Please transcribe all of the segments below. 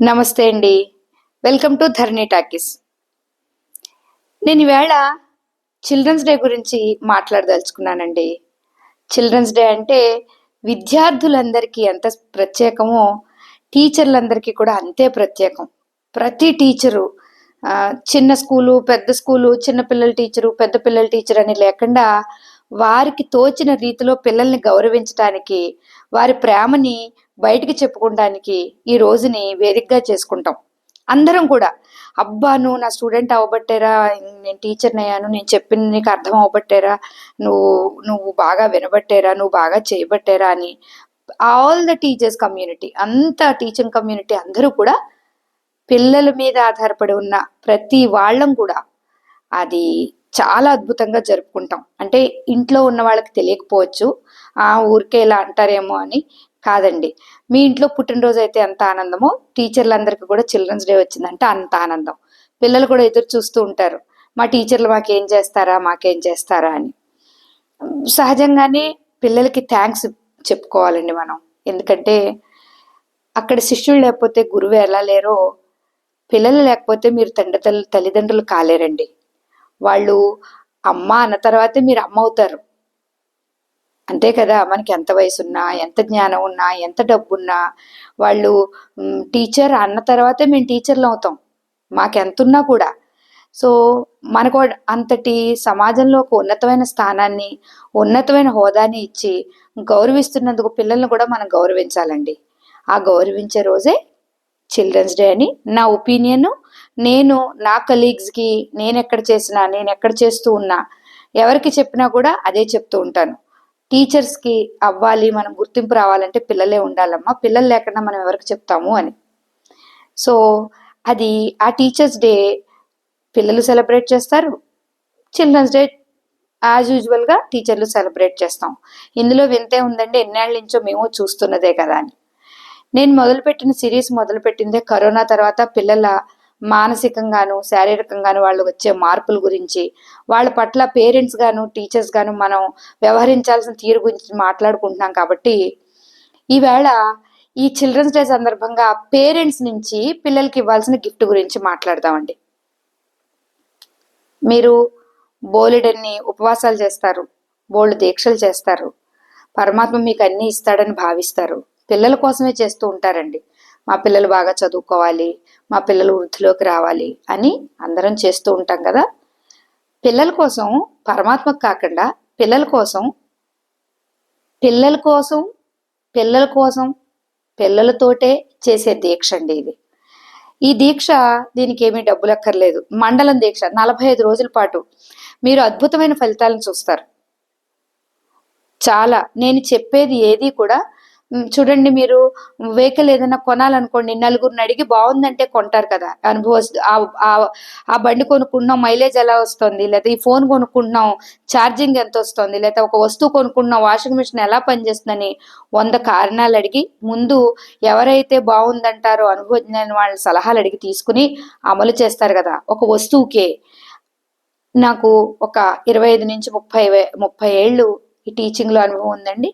నమస్తే అండి. Welcome to Dharani talkies. నేను ఈవేళ చిల్డ్రన్స్ డే గురించి మాట్లాడదలుచుకున్నానండి. చిల్డ్రన్స్ డే అంటే విద్యార్థులందరికీ ఎంత ప్రత్యేకమో టీచర్లందరికీ కూడా అంతే ప్రత్యేకం. ప్రతి టీచరు చిన్న స్కూలు పెద్ద స్కూలు చిన్న పిల్లల టీచరు పెద్ద పిల్లల టీచర్ అని లేకుండా వారికి తోచిన రీతిలో పిల్లల్ని గౌరవించడానికి వారి ప్రేమని బయటికి చెప్పుకోవడానికి ఈ రోజుని వేదికగా చేసుకుంటాం. అందరం కూడా అబ్బా నువ్వు నా స్టూడెంట్ అవ్వబట్టేరా నేను టీచర్ని అయ్యాను నేను చెప్పింది నీకు అర్థం అవ్వబట్టారా నువ్వు నువ్వు బాగా వినబట్టారా నువ్వు బాగా చేయబట్టారా అని ఆల్ ద టీచర్స్ కమ్యూనిటీ అంత టీచింగ్ కమ్యూనిటీ అందరూ కూడా పిల్లల మీద ఆధారపడి ఉన్న ప్రతి వాళ్ళం కూడా అది చాలా అద్భుతంగా జరుపుకుంటాం. అంటే ఇంట్లో ఉన్న వాళ్ళకి తెలియకపోవచ్చు ఆ ఊరికే ఇలా అంటారేమో అని కాదండి. మీ ఇంట్లో పుట్టినరోజు అయితే ఎంత ఆనందమో టీచర్లందరికీ కూడా చిల్డ్రన్స్ డే వచ్చిందంటే అంత ఆనందం. పిల్లలు కూడా ఎదురు చూస్తూ ఉంటారు. మా టీచర్లు మాకేం చేస్తారా మాకేం చేస్తారా అని. సహజంగానే పిల్లలకి థ్యాంక్స్ చెప్పుకోవాలండి మనం. ఎందుకంటే అక్కడ శిష్యులు లేకపోతే గురువు ఎలా లేరో పిల్లలు లేకపోతే మీరు తండ్రి తల్లి తల్లిదండ్రులు కాలేరండి. వాళ్ళు అమ్మ అన్న తర్వాతే మీరు అమ్మ అవుతారు. అంతే కదా మనకి ఎంత వయసు ఉన్నా ఎంత జ్ఞానం ఉన్నా ఎంత డబ్బు ఉన్నా వాళ్ళు టీచర్ అన్న తర్వాతే మేము టీచర్లు అవుతాం. మాకెంతున్నా కూడా. సో మనకు అంతటి సమాజంలో ఒక ఉన్నతమైన స్థానాన్ని ఉన్నతమైన హోదాని ఇచ్చి గౌరవిస్తున్నందుకు పిల్లల్ని కూడా మనం గౌరవించాలండి. ఆ గౌరవించే రోజే చిల్డ్రన్స్ డే అని నా ఒపీనియన్. నేను నా కలీగ్స్కి నేను ఎక్కడ చేసినా నేను ఎక్కడ చేస్తూ ఉన్నా ఎవరికి చెప్పినా కూడా అదే చెప్తూ ఉంటాను. టీచర్స్కి అవ్వాలి మనం గుర్తింపు రావాలంటే పిల్లలే ఉండాలమ్మా. పిల్లలు లేకుండా మనం ఎవరికి చెప్తాము అని. సో అది ఆ టీచర్స్ డే పిల్లలు సెలబ్రేట్ చేస్తారు. చిల్డ్రన్స్ డే యాజ్ యూజువల్గా టీచర్లు సెలబ్రేట్ చేస్తాం. ఇందులో వింతే ఉందండి ఎన్నేళ్ళ నుంచో మేము చూస్తున్నదే కదా అని. నేను మొదలుపెట్టిన సిరీస్ మొదలుపెట్టిందే కరోనా తర్వాత పిల్లల మానసికంగాను శారీరకంగాను వాళ్ళు వచ్చే మార్పుల గురించి వాళ్ళ పట్ల పేరెంట్స్ గాను టీచర్స్ గాను మనం వ్యవహరించాల్సిన తీరు గురించి మాట్లాడుకుంటున్నాం కాబట్టి ఈవేళ ఈ చిల్డ్రన్స్ డే సందర్భంగా పేరెంట్స్ నుంచి పిల్లలకి ఇవ్వాల్సిన గిఫ్ట్ గురించి మాట్లాడదామండి. మీరు బోలెడన్ని ఉపవాసాలు చేస్తారు బోల్డ్ దీక్షలు చేస్తారు పరమాత్మ మీకు అన్నీ ఇస్తాడని భావిస్తారు. పిల్లల కోసమే చేస్తూ ఉంటారండి. మా పిల్లలు బాగా చదువుకోవాలి మా పిల్లలు వృద్ధిలోకి రావాలి అని అందరం చేస్తూ ఉంటాం కదా. పిల్లల కోసం పరమాత్మకు కాకుండా పిల్లల కోసం పిల్లల కోసం పిల్లల కోసం పిల్లలతోటే చేసే దీక్ష అండి ఇది. ఈ దీక్ష దీనికి ఏమీ డబ్బులు అక్కర్లేదు. మండలం దీక్ష నలభై ఐదు రోజుల పాటు. మీరు అద్భుతమైన ఫలితాలను చూస్తారు. చాలా. నేను చెప్పేది ఏది కూడా చూడండి మీరు వెహికల్ ఏదైనా కొనాలనుకోండి నలుగురిని అడిగి బాగుందంటే కొంటారు కదా. అనుభవ ఆ బండి కొనుక్కుంటున్నాం మైలేజ్ ఎలా వస్తుంది? లేదా ఈ ఫోన్ కొనుక్కుంటున్నాం ఛార్జింగ్ ఎంత వస్తుంది? లేదా ఒక వస్తువు కొనుక్కుంటున్నాం వాషింగ్ మిషన్ ఎలా పనిచేస్తుందని వంద కారణాలు అడిగి ముందు ఎవరైతే బాగుందంటారో అనుభవజ్ఞాన వాళ్ళ సలహాలు అడిగి తీసుకుని అమలు చేస్తారు కదా. ఒక వస్తువుకే నాకు ఒక ఇరవై ఐదు నుంచి ముప్పై ముప్పై ఏళ్ళు ఈ టీచింగ్లో అనుభవం ఉందండి.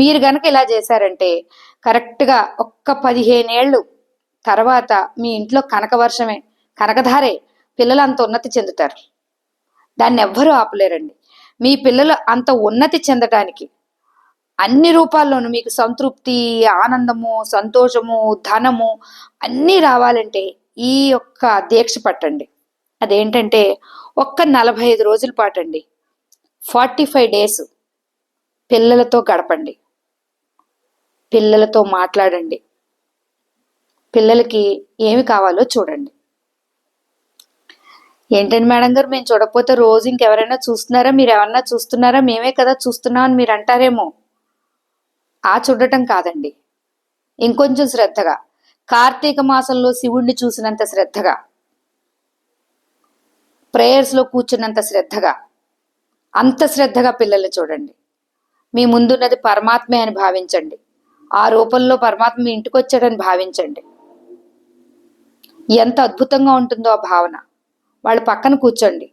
మీరు కనుక ఇలా చేశారంటే కరెక్ట్గా ఒక్క పదిహేను ఏళ్ళు తర్వాత మీ ఇంట్లో కనక వర్షమే కనకధారే పిల్లలు అంత ఉన్నతి చెందుతారు. దాన్ని ఎవ్వరూ ఆపలేరండి. మీ పిల్లలు అంత ఉన్నతి చెందటానికి అన్ని రూపాల్లోనూ మీకు సంతృప్తి ఆనందము సంతోషము ధనము అన్నీ రావాలంటే ఈ యొక్క దీక్ష పట్టండి. అదేంటంటే ఒక్క నలభై ఐదు రోజుల పాటండి. ఫార్టీ ఫైవ్ డేస్ పిల్లలతో గడపండి. పిల్లలతో మాట్లాడండి. పిల్లలకి ఏమి కావాలో చూడండి. ఏంటండి మేడం గారు మేము చూడకపోతే రోజు ఇంకెవరైనా చూస్తున్నారా? మీరు ఎవరన్నా చూస్తున్నారా? మేమే కదా చూస్తున్నాం అని మీరు అంటారేమో. ఆ చూడటం కాదండి. ఇంకొంచెం శ్రద్ధగా. కార్తీక మాసంలో శివుణ్ణి చూసినంత శ్రద్ధగా. ప్రేయర్స్లో కూర్చున్నంత శ్రద్ధగా. అంత శ్రద్ధగా పిల్లల్ని చూడండి. మీ ముందున్నది పరమాత్మే అని భావించండి. ఆ రూపంలో పరమాత్మ మీ ఇంటికి వచ్చాడని భావించండి. ఎంత అద్భుతంగా ఉంటుందో ఆ భావన. వాళ్ళ పక్కన కూర్చోండి.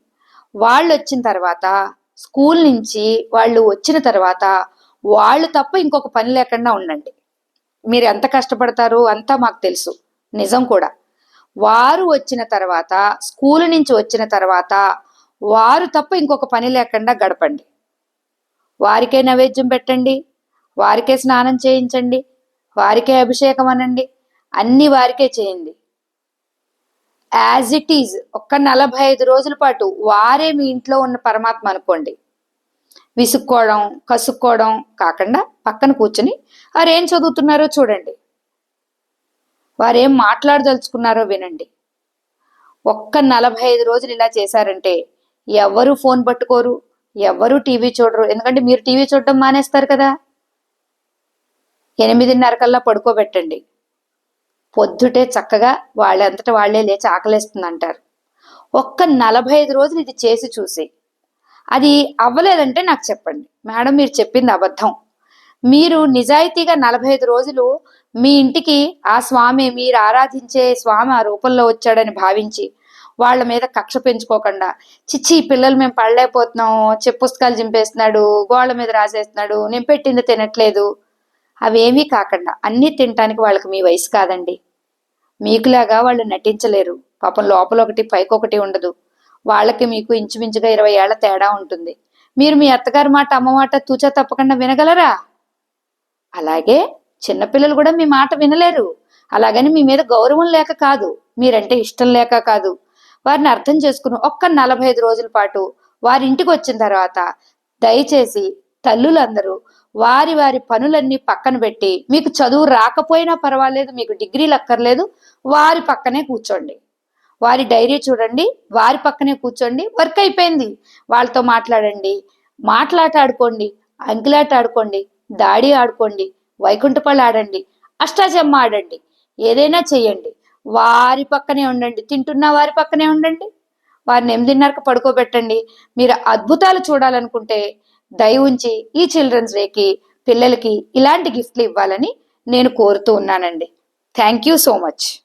వాళ్ళు వచ్చిన తర్వాత స్కూల్ నుంచి వాళ్ళు వచ్చిన తర్వాత వాళ్ళు తప్ప ఇంకొక పని లేకుండా ఉండండి. మీరు ఎంత కష్టపడతారో అంతా మాకు తెలుసు. నిజం కూడా. వారు వచ్చిన తర్వాత స్కూల్ నుంచి వచ్చిన తర్వాత వారు తప్ప ఇంకొక పని లేకుండా గడపండి. వారికే నైవేద్యం పెట్టండి వారికే స్నానం చేయించండి వారికే అభిషేకం అనండి అన్ని వారికే చేయండి. యాజ్ ఇట్ ఈజ్ ఒక్క నలభై ఐదు రోజుల పాటు వారే మీ ఇంట్లో ఉన్న పరమాత్మ అనుకోండి. విసుక్కోవడం కసుక్కోవడం కాకుండా పక్కన కూర్చుని వారేం చదువుతున్నారో చూడండి. వారేం మాట్లాడదలుచుకున్నారో వినండి. ఒక్క నలభై ఐదు రోజులు ఇలా చేశారంటే ఎవరు ఫోన్ పట్టుకోరు? ఎవరు టీవీ చూడరు. ఎందుకంటే మీరు టీవీ చూడటం మానేస్తారు కదా. ఎనిమిదిన్నర కల్లా పడుకోబెట్టండి. పొద్దుటే చక్కగా వాళ్ళంతట వాళ్ళే లేచి ఆకలేస్తుంది అంటారు ఒక్క నలభై ఐదు రోజులు ఇది చేసి చూసి అది అవ్వలేదంటే నాకు చెప్పండి. మేడం మీరు చెప్పింది అబద్ధం. మీరు నిజాయితీగా నలభై ఐదు రోజులు మీ ఇంటికి ఆ స్వామి మీరు ఆరాధించే స్వామి ఆ రూపంలో వచ్చాడని భావించి వాళ్ళ మీద కక్ష పెంచుకోకుండా చిచ్చి పిల్లలు మేము పడలేకపోతున్నాం చెప్పు పుస్తకాలు చింపేస్తున్నాడు గోళ్ళ మీద రాసేస్తున్నాడు నేను పెట్టింది తినట్లేదు. అవేమీ కాకుండా అన్నీ తినటానికి వాళ్ళకి మీ వయసు కాదండి. మీకులాగా వాళ్ళు నటించలేరు. పాపం లోపల ఒకటి పైకొకటి ఉండదు. వాళ్ళకి మీకు ఇంచుమించుగా ఇరవై ఏళ్ళ తేడా ఉంటుంది. మీరు మీ అత్తగారి మాట అమ్మ మాట తూచా తప్పకుండా వినగలరా? అలాగే చిన్నపిల్లలు కూడా మీ మాట వినలేరు. అలాగని మీ మీద గౌరవం లేక కాదు. మీరంటే ఇష్టం లేక కాదు. వారిని అర్థం చేసుకుని ఒక్క నలభై ఐదు రోజుల పాటు వారి ఇంటికి వచ్చిన తర్వాత దయచేసి తల్లులందరూ వారి వారి పనులన్నీ పక్కన పెట్టి మీకు చదువు రాకపోయినా పర్వాలేదు మీకు డిగ్రీలు అక్కర్లేదు వారి పక్కనే కూర్చోండి. వారి డైరీ చూడండి వారి పక్కనే కూర్చోండి వర్క్ అయిపోయింది. వాళ్ళతో మాట్లాడండి మాట్లాట ఆడుకోండి అంకిలాట ఆడుకోండి దాడి ఆడుకోండి వైకుంఠపళ్ళు ఆడండి అష్టాచమ్మ ఆడండి ఏదైనా చెయ్యండి. వారి పక్కనే ఉండండి. తింటున్న వారి పక్కనే ఉండండి. వారిని ఎనిమిదిన్నరకు పడుకోబెట్టండి. మీరు అద్భుతాలు చూడాలనుకుంటే దయ ఉంచి ఈ చిల్డ్రన్స్ డేకి పిల్లలకి ఇలాంటి గిఫ్ట్లు ఇవ్వాలని నేను కోరుతూ ఉన్నానండి. Thank you so much.